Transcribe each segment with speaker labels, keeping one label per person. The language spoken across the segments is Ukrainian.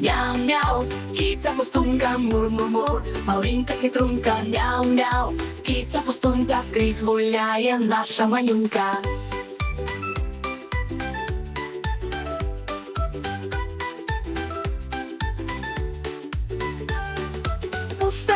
Speaker 1: Мяу-мяу, киця пустунка, мур-мур-мур, маленька хитрунка, мяу-мяу, киця пустунка скрізь гуляє наша манюнка.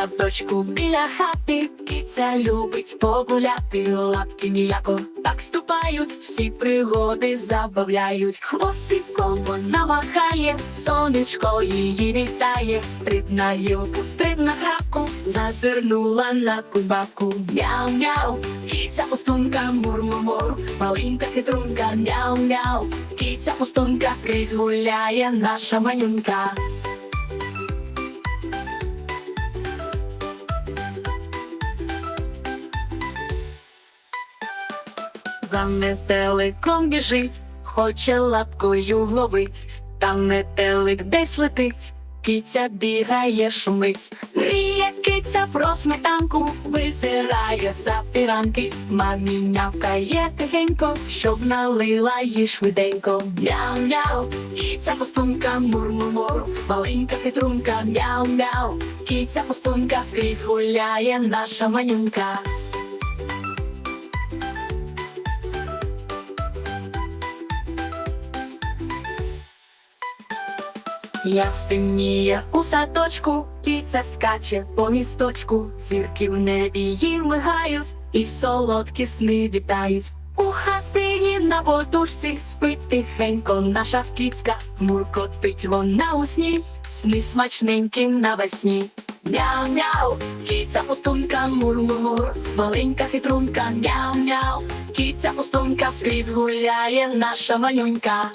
Speaker 1: Садочку біля хати киця любить погуляти, лапки м'яко так ступають, всі пригоди забавляють. Хвостиком вона махає, сонечко її вітає, стриб на гілку, стриб на грабку, зазирнула на кубаку. Мяу-мяу, киця пустунка, мур-мур-мур, маленька хитрунка, мяу-мяу, киця пустунка скрізь гуляє наша манюнка. За метеликом біжить, хоче лапкою ловить, там метелик десь летить, киця бігає, шумить, мріє киця про сметанку, визирає за піранки, мамі нявкає тихенько, щоб налила їй швиденько. Мяу-мяу, киця пустунка, мур-мур-мур, маленька хитрунка, мяу-мяу, киця пустунка скрізь гуляє наша манюнка. Я встемніє у садочку, кіця скаче по місточку, зірки в небі їм мигають, і солодкі сни вітають. У хатині на подушці спить тихенько наша кіцька, муркотить вона у сні, сни смачненькі навесні. Мяу-мяу, кіця пустунка, мур-мур-мур, маленька хитрунка, мяу-мяу, кіця пустунка скрізь гуляє наша малюнька.